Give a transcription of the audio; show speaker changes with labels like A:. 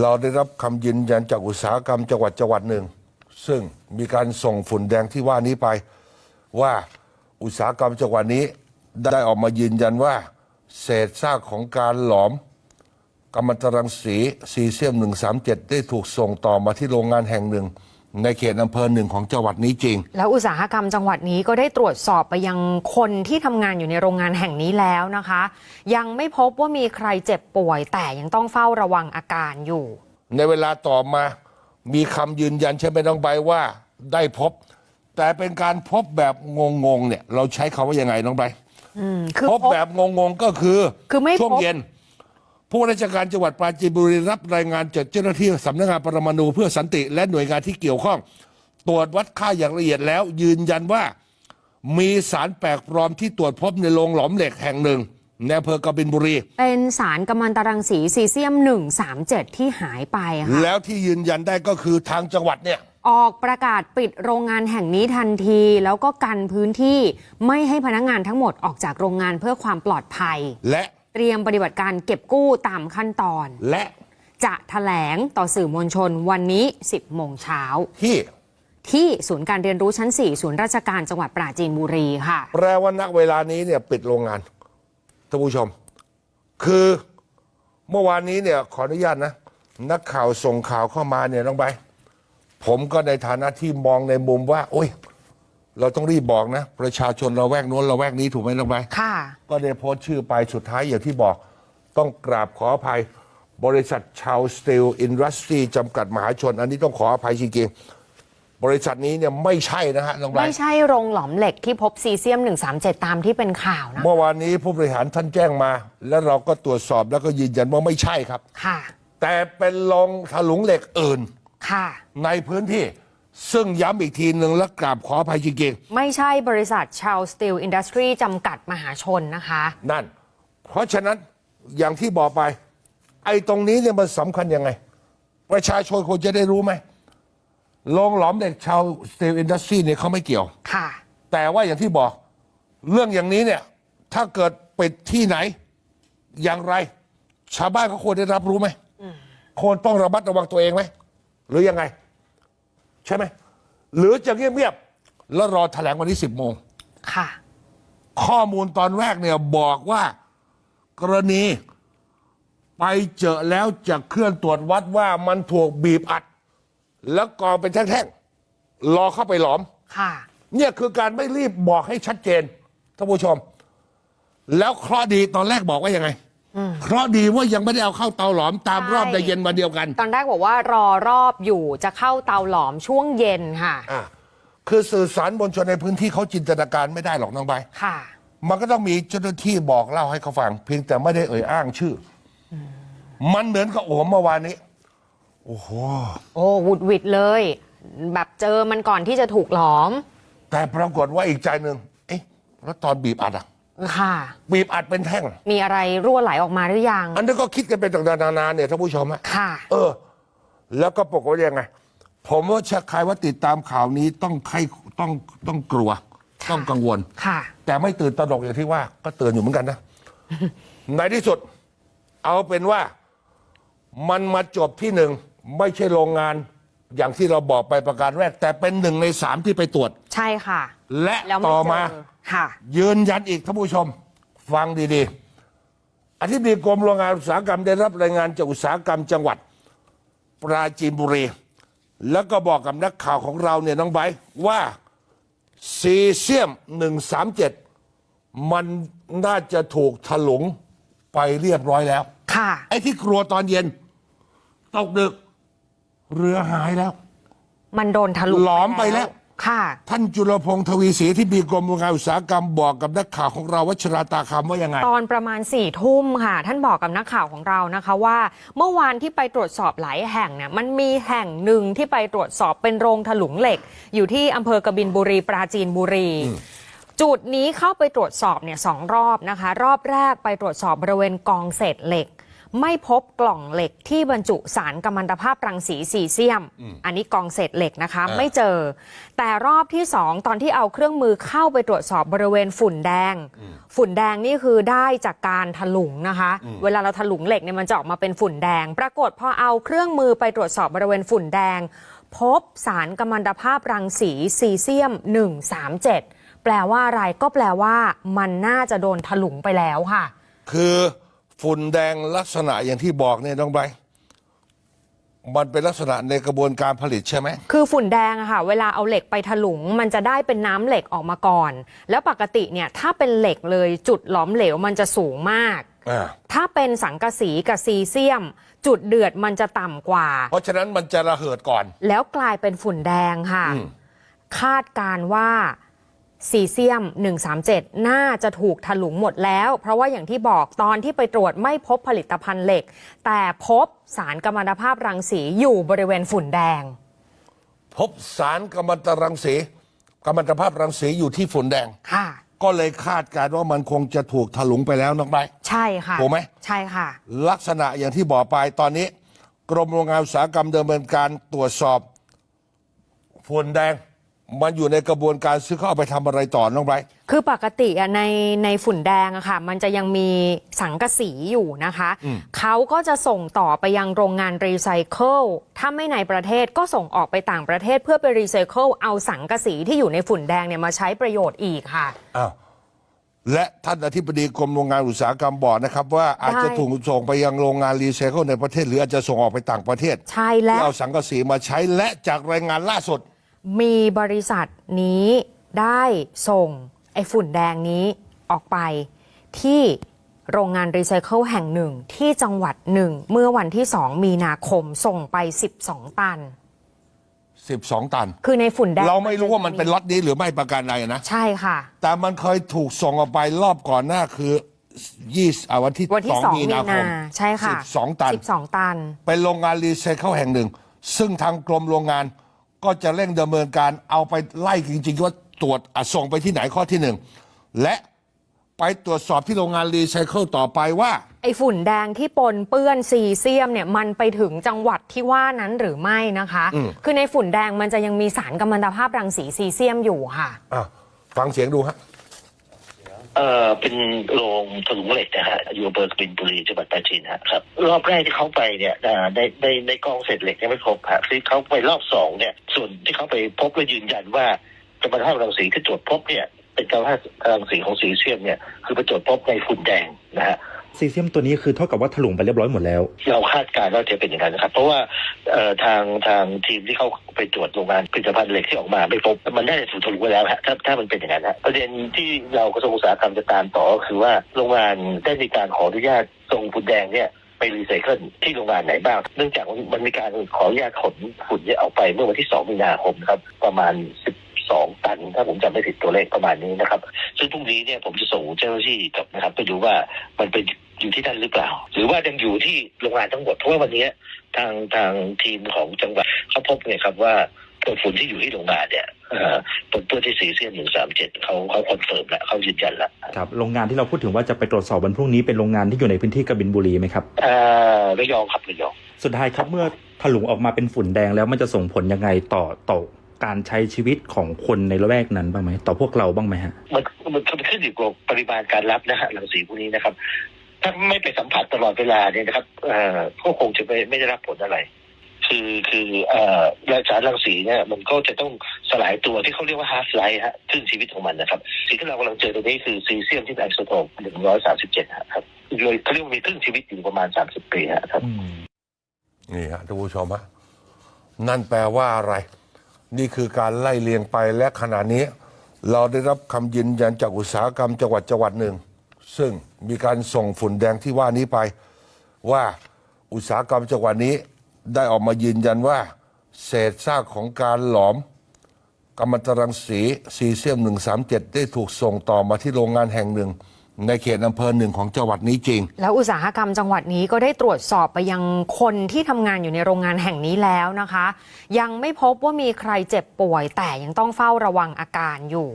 A: เราได้รับคำยืนยันจากอุตสาหกรรมจังหวัดจังหวัดหนึ่ง ซึ่งมีการส่งฝุ่นแดงที่ว่านี้ไป ว่าอุตสาหกรรมจังหวัดนี้ได้ออกมายืนยันว่า เศษซากของการหลอมกัมมันตรังสีซีเซียม 137 ได้ถูกส่งต่อมาที่โรงงานแห่งหนึ่ง ในเขตอำเภอหนึ่งของจังหวัดนี้จริง
B: แล้วอุตสาหกรรมจังหวัดนี้ก็ได้ตรวจสอบไปยังคนที่ทำงานอยู่ในโรงงานแห่งนี้แล้วนะคะ ยังไม่พบว่ามีใครเจ็บป่วย แต่ยังต้องเฝ้าระวังอาการอยู่
A: ในเวลาต่อมามีคำยืนยันใช่ไหมน้องใบว่าได้พบ แต่เป็นการพบแบบงงๆเนี่ย เราใช้คำว่ายังไงน้องใบ
B: คือ
A: พบ
B: พบ
A: แบบงงๆก็คือ
B: คือไม่
A: ช่วง
B: พบ
A: เย็น ผู้ราชการจังหวัดปราจีนบุรีรับรายงานจากเจ้าหน้าที่สำนักงานปรมาณูเพื่อสันติ และหน่วยงานที่เกี่ยวข้อง ตรวจวัดค่าอย่างละเอียดแล้ว ยืนยันว่า มีสารแปลกปลอมที่ตรวจพบในโรงหลอมเหล็กแห่งหนึ่งในอำเภอกบินบุรี
B: เป็นสารกัมมันตรังสีซีเซียม 137 ที่หายไปค่ะ
A: แล้วที่ยืนยันได้ก็คือทางจังหวัดเนี่ย
B: ออกประกาศปิดโรงงานแห่งนี้ทันที แล้วก็กันพื้นที่ไม่ให้พนักงานทั้งหมดออกจากโรงงานเพื่อความปลอดภัย
A: และ
B: เตรียมปฏิบัติการเก็บกู้ตามขั้นตอน
A: และ
B: จะแถลงต่อสื่อมวลชนวันนี้ 10 โมงเช้า
A: ที่
B: ที่ศูนย์การเรียนรู้ชั้น 4 ศูนย์ราชการจังหวัดปราจีนบุรีค่ะ
A: แปลว่านักเวลานี้เนี่ยปิดโรงงานท่านผู้ชม คือเมื่อวานนี้เนี่ยขออนุญาตนะ นักข่าวส่งข่าวเข้ามาเนี่ยน้องใบผมก็ในฐานะที่มองในมุมว่า โอ้ย เราต้องรีบบอกนะ ประชาชนเราแวกโน้นเราแวกนี้ถูกไหมน้องใบ
B: ค่ะ
A: ก็ได้โพสต์ชื่อไปสุดท้ายอย่างที่บอก ต้องกราบขออภัย บริษัทชาวสตีลอินดัสทรีจำกัดมหาชน อันนี้ต้องขออภัยจริงๆบริษัทนี้เนี่ยไม่ใช่นะฮะน้องใบ
B: ไม่ใช่โรงหลอมเหล็กที่พบซีเซียม 137 ตามที่เป็นข่าวนะ
A: เมื่อวานนี้ผู้บริหารท่านแจ้งมา แล้วเราก็ตรวจสอบแล้วก็ยืนยันว่าไม่ใช่ครับ
B: ค่ะ
A: แต่เป็นโรงถลุงเหล็กอื่น
B: ค่ะ
A: ในพื้นที่ ซึ่งย้ำอีกทีหนึ่งและกราบขออภัยจริง
B: ไม่ใช่บริษัทชาวสตีลอินดัสทรีจำกัดมหาชนนะคะ
A: ๆนั่น เพราะฉะนั้นอย่างที่บอกไป ไอ้ตรงนี้เนี่ยมันสำคัญยังไง ประชาชนควรจะได้รู้ไหมโรงหลอมเหล็กชาวสตีลอินดัสทรีเนี่ยเขาไม่เกี่ยว
B: ค่ะ
A: แต่ว่าอย่างที่บอกเรื่องอย่างนี้เนี่ย ถ้าเกิดปิดที่ไหน อย่างไร ชาวบ้านเขาควรได้รับรู้ไหมควรต้องระมัดระวังตัวเองไหม หรือยังไง ใช่ไหม หรือจะเงียบๆแล้วรอแถลงวันที่สิบโมง
B: ค่ะ
A: ข้อมูลตอนแรกเนี่ยบอกว่า กรณี ไปเจอแล้วจะเคลื่อนตรวจวัดว่ามันถูกบีบอัด แล้วกองเป็นแท่งๆรอเข้าไปหลอม
B: ค่ะ
A: เนี่ยคือการไม่รีบบอกให้ชัดเจนท่านผู้ชม แล้วเคราะห์ดีตอนแรกบอกว่ายังไง เคราะห์ดีว่ายังไม่ได้เอาเข้าเตาหลอมตาม
B: ใช่
A: รอบในเย็นวันเดียวกัน
B: ตอนแรกบอกว่ารอรอบอยู่จะเข้าเตาหลอมช่วงเย็นค่ะ
A: อ่าคือสื่อสารมวลชนในพื้นที่เขาจินตนาการไม่ได้หรอกน้องใบ
B: ค่ะ
A: มันก็ต้องมีเจ้าหน้าที่บอกเล่าให้เขาฟัง เพียงแต่ไม่ได้เอ่ยอ้างชื่ออมันเหมือนกับโอ้โหเมื่อวานนี้ โอ้โห
B: โอ้หวุดหวิดเลย แบบเจอมันก่อนที่จะถูกหลอม
A: แต่ปรากฏว่าอีกใจหนึ่งเอ๊ะแล้วตอนบีบอัดอะ
B: ค่ะ
A: บีบอัดเป็นแท่ง
B: มีอะไรรั่วไหลออกมาหรือยัง
A: อันนี้ก็คิดกันไปต่างๆนานาเนี่ยท่านผู้ชมอะ
B: ค่ะ
A: เออ แล้วก็ปรากฏว่ายังไง ผมว่าชักใครว่าติดตามข่าวนี้ต้องใครต้องต้องกลัว ต้องกังวล
B: ค่ะ
A: แต่ไม่ตื่นตระหนกอย่างที่ว่า ก็เตือนอยู่เหมือนกันนะ ในที่สุด เอาเป็นว่ามันมาจบที่หนึ่งไม่ใช่โรงงานอย่างที่เราบอกไปประการแรก แต่เป็นหนึ่งในสามที่ไปตรวจ
B: ใช่ค่ะ
A: และ
B: แล้วไม่
A: ต่อ
B: เจ
A: มา
B: อ ค่ะ
A: ยืนยันอีกท่านผู้ชม ฟังดีๆ อธิบดีกรมโรงงานอุตสาหกรรมได้รับรายงานจากอุตสาหกรรมจังหวัด ปราจีนบุรี แล้วก็บอกกับนักข่าวของเราเนี่ยน้องไบร์ทว่าซีเซียม 137 มันน่าจะถูกถลุงไปเรียบร้อยแล้ว
B: ค่ะ
A: ไอ้ที่กลัวตอนเย็นตกดึก เรือหายแล้ว
B: มันโดนทะลุ
A: หลอมไปแล้ว
B: ค่ะ
A: ท่านจุลพงศ์ทวีศรีที่บีกรมโรงงานอุตสาหกรรมบอกกับนักข่าวของเราวัชราตาคำว่ายังไง
B: ตอนประมาณสี่ทุ่มค่ะ ท่านบอกกับนักข่าวของเรานะคะว่า เมื่อวานที่ไปตรวจสอบหลายแห่งเนี่ยมันมีแห่งหนึ่งที่ไปตรวจสอบเป็นโรงถลุงเหล็ก อยู่ที่อำเภอกบินบุรีปราจีนบุรี จุดนี้เข้าไปตรวจสอบเนี่ยสองรอบนะคะ รอบแรกไปตรวจสอบบริเวณกองเศษเหล็ก ไม่พบกล่องเหล็กที่บรรจุสารกัมมันตภาพรังสีซีเซียม อันนี้กองเศษเหล็กนะคะ
A: อ่า
B: ไม่เจอ แต่รอบที่สองตอนที่เอาเครื่องมือเข้าไปตรวจสอบบริเวณฝุ่นแดง ฝุ่นแดงนี่คือได้จากการถลุงนะคะ เวลาเราถลุงเหล็กเนี่ยมันจะออกมาเป็นฝุ่นแดง ปรากฏพอเอาเครื่องมือไปตรวจสอบบริเวณฝุ่นแดง พบสารกัมมันตภาพรังสีซีเซียม 137 แปลว่าอะไรก็แปลว่า มันน่าจะโดนถลุงไปแล้วค่ะ
A: คือ ฝุ่นแดงลักษณะอย่างที่บอกเนี่ยน้องไบรท์มันเป็นลักษณะในกระบวนการผลิตใช่ไหม
B: คือฝุ่นแดงอะค่ะ เวลาเอาเหล็กไปถลุง มันจะได้เป็นน้ำเหล็กออกมาก่อน แล้วปกติเนี่ยถ้าเป็นเหล็กเลยจุดหลอมเหลวมันจะสูงมาก
A: อ่า
B: ถ้าเป็นสังกะสีกับซีเซียม จุดเดือดมันจะต่ำกว่า
A: เพราะฉะนั้นมันจะระเหิดก่อน
B: แล้วกลายเป็นฝุ่นแดงค่ะ
A: อืม
B: คาดการณ์ว่า ซีเซียม 137 น่าจะถูกถลุงหมดแล้ว เพราะว่าอย่างที่บอกตอนที่ไปตรวจไม่พบผลิตภัณฑ์เหล็ก แต่พบสารกัมมันตภาพรังสีอยู่บริเวณฝุ่นแดง
A: พบสารกัมมันตรังสีกัมมันตภาพรังสีอยู่ที่ฝุ่นแดง
B: ค่ะ
A: ก็เลยคาดการณ์ว่ามันคงจะถูกถลุงไปแล้วน้องไบรท์
B: ใช่ค่ะ
A: ถูกไหม
B: ใช่ค่ะ
A: ลักษณะอย่างที่บอกไปตอนนี้ กรมโรงงานอุตสาหกรรมดำเนินการตรวจสอบฝุ่นแดง มันอยู่ในกระบวนการซื้อเข้าเอาไปทำอะไรต่อน้องไบรท์
B: คือปกติอะในในฝุ่นแดงอะค่ะ มันจะยังมีสังกะสีอยู่นะคะ เขาก็จะส่งต่อไปยังโรงงานรีไซเคิลถ้าไม่ในประเทศก็ส่งออกไปต่างประเทศเพื่อไปรีไซเคิลเอาสังกะสีที่อยู่ในฝุ่นแดงเนี่ยมาใช้ประโยชน์อีกค่ะ
A: อ้าวและท่านอธิบดีกรมโรงงานอุตสาหกรรมบอกนะครับ ว่าอาจจะถูกส่งไปยังโรงงานรีไซเคิลในประเทศ หรืออาจจะส่งออกไปต่างประเทศ
B: ใช่และ
A: เพื่อเอาสังกะสีมาใช้และจากรายงานล่าสุด
B: มีบริษัทนี้ได้ส่งไอ้ฝุ่นแดงนี้ออกไปที่โรงงานรีไซเคิลแห่งหนึ่งที่จังหวัดหนึ่ง เมื่อวันที่ 2 มีนาคมส่งไป 12 ตัน
A: 12 ตัน
B: คือในฝุ่นแดง
A: เราไม่รู้ว่ามันเป็นล็อตนี้หรือไม่ประการใดนะ
B: ใช่ค่ะ
A: แต่มันเคยถูกส่งออกไปรอบก่อนหน้าคือ20อ่าวันที่
B: วันที่
A: 2
B: 2
A: มี
B: มี
A: นาค
B: นามใช่ค่ะ
A: 12ตัน
B: 12ตัน
A: เป็นโรงงานรีไซเคิลแห่งหนึ่ง ซึ่งทางกรมโรงงาน ก็จะเร่งดำเนินการเอาไปไล่จริงๆว่าตรวจอะส่งไปที่ไหนข้อที่หนึ่งและไปตรวจสอบที่โรงงานรีไซเคิลต่อไปว่า
B: ไอ้ฝุ่นแดงที่ปนเปื้อนซีเซียมเนี่ยมันไปถึงจังหวัดที่ว่านั้นหรือไม่นะคะคือในฝุ่นแดงมันจะยังมีสารกัมมันตภาพรังสีซีเซียมอยู่ค่ะ
A: อะฟังเสียงดูฮะ
C: เอ่อเป็นโรงถลุงเหล็กนะฮะอยู่อำเภอกบินบุรีจังหวัดปราจีนฮะครับ รอบแรกที่เขาไปเนี่ยในในในกองเศษเหล็กยังไม่ครบฮะที่เขาไปรอบสองเนี่ย ส่วนที่เขาไปพบและยืนยันว่ากำมมันตภารังสีที่ตรวจพบเนี่ยเป็นกำมมันตภารังสีของสีเซียมเนี่ยคือไปตรวจพบในฝุ่นแดงนะฮะ
D: ซีเซียมตัวนี้คือเท่ากับว่าถลุงไปเรียบร้อยหมดแล้ว
C: เราคาดการณ์ว่าจะเป็นอย่างนั้นนะครับ เพราะว่าทางทางทีมที่เขาไปตรวจโรงงานผลิตภัณฑ์เหล็กที่ออกมาไม่พบมันน่าจะถูกทะลุงไปแล้วฮะถ้าถ้ามันเป็นอย่างนั้นฮะประเด็นที่เรากระทรวงอุตสาหกรรมจะตามต่อก็คือว่าโรงงานได้มีการขออนุญาตส่งฝุ่นแดงเนี่ยไปรีไซเคิลที่โรงงานไหนบ้าง เนื่องจากมันมีการขออนุญาตขนฝุ่นเนี่ยออกไปเมื่อวันที่ 2 มีนาคมครับ ประมาณ 12 ตัน ถ้าผมจำไม่ผิดตัวเลขประมาณนี้นะครับ ซึ่งพรุ่งนี้เนี่ยผมจะส่งเจ้าหน้าที่กับนะครับ ไปดูว่ามันเป็น อยู่ที่นั่นหรือเปล่า หรือว่ายังอยู่ที่โรงงานทั้งหมดเพราะว่าวันนี้ทางทางทีมของจังหวัดเขาพบเนี่ยครับว่าตัวฝุ่นที่อยู่ที่โรงงานเนี่ยเอ่อปนเปื้อนที่สีเซียมหนึ่งสามเจ็ดเขาเขาคอนเฟิร์มแล้วเขายืนยันแล้ว
D: ครับโรงงานที่เราพูดถึงว่าจะไปตรวจสอบวันพรุ่งนี้เป็นโรงงานที่อยู่ในพื้นที่กบินบุรีไหมครับ
C: เอ่อระยองครับระยอง
D: สุดท้ายครับเมื่อถลุงออกมาเป็นฝุ่นแดงแล้วมันจะส่งผลยังไงต่อต่อการใช้ชีวิตของคนในละแวกนั้นบ้างไหมต่อพวกเราบ้างไหมฮะ
C: มันมันขึ้นอยู่กับปริมาณการรับนะฮะรังสีพวกนี้นะครับ ถ้าไม่ไปสัมผัสตลอดเวลาเนี่ยนะครับเอ่อก็คงจะไม่ไม่ได้รับผลอะไร คือคือเอ่อสารรังสีเนี่ยมันก็จะต้องสลายตัวที่เขาเรียกว่า half life ฮะครึ่งชีวิตของมันนะครับ สิ่งที่เรากำลังเจอตรงนี้คือซีเซียมที่เป็นไอโซโทปหนึ่งร้อยสามสิบเจ็ดครับเลยเขาเรียกว่ามีครึ่งชีวิตอยู่ประมาณสามสิบปีฮะครับ
A: นี่ฮะท่านผู้ชมฮะนั่นแปลว่าอะไร นี่คือการไล่เลียงไปและขณะนี้ เราได้รับคำยืนยันจากอุตสาหกรรมจังหวัดจังหวัดหนึ่ง ซึ่งมีการส่งฝุ่นแดงที่ว่านี้ไป ว่าอุตสาหกรรมจังหวัดนี้ได้ออกมายืนยันว่า เศษซากของการหลอมกัมมันตรังสีซีเซียม 137 ได้ถูกส่งต่อมาที่โรงงานแห่งหนึ่ง ในเขตอำเภอหนึ่งของจังหวัดนี้จริง
B: แล้วอุตสาหกรรมจังหวัดนี้ก็ได้ตรวจสอบไปยังคนที่ทำงานอยู่ในโรงงานแห่งนี้แล้วนะคะ ยังไม่พบว่ามีใครเจ็บป่วย แต่ยังต้องเฝ้าระวังอาการอยู่